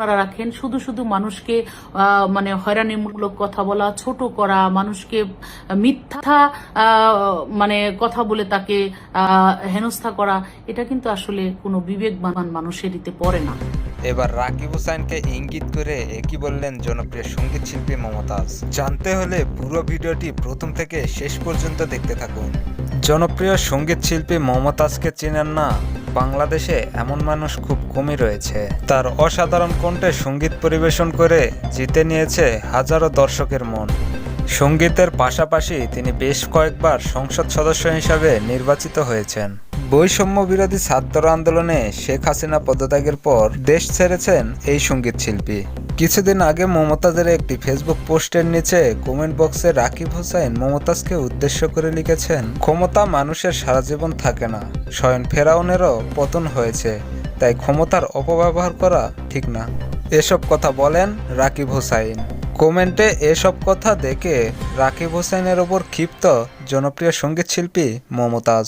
আপনারা রাখেন। শুধু শুধু মানুষকে মানে হয়রানিমূলক কথা বলা, ছোট করা, মানুষকে মিথ্যা মানে কথা বলে তাকে হেনস্থা করা, এটা কিন্তু আসলে কোনো বিবেকবান মানুষের ইতে পড়ে না। এবার রাকিব হুসাইনকে ইঙ্গিত করে একই বললেন জনপ্রিয় সংগীত শিল্পী মমতাজ। জানতে হলে পুরো ভিডিওটি প্রথম থেকে শেষ পর্যন্ত দেখতে থাকুন। জনপ্রিয় সংগীত শিল্পী মমতাজকে চেনেন না বাংলাদেশে এমন মানুষ খুব কমই রয়েছে। তার অসাধারণ কণ্ঠে সংগীত পরিবেশন করে জিতে নিয়েছে হাজারো দর্শকের মন। সঙ্গীতের পাশাপাশি তিনি বেশ কয়েকবার সংসদ সদস্য হিসাবে নির্বাচিত হয়েছেন। বৈষম্য বিরোধী ছাত্র আন্দোলনে শেখ হাসিনা পদত্যাগের পর দেশ ছেড়েছেন এই সংগীত শিল্পী কিছুদিন আগে মমতাজের একটি ফেসবুক পোস্টের নিচে কমেন্ট বক্সে রাকিব হোসেন মমতাজকে উদ্দেশ্য করে লিখেছেন, ক্ষমতা মানুষের সারা জীবন থাকে না। স্বয়ং ফেরাউনেরও পতন হয়েছে, তাই ক্ষমতার অপব্যবহার করা ঠিক না। এসব কথা বলেন রাকিব হোসাইন। কমেন্টে এসব কথা দেখে রাকিব হোসেনের ওপর ক্ষিপ্ত জনপ্রিয় সংগীত শিল্পী মমতাজ।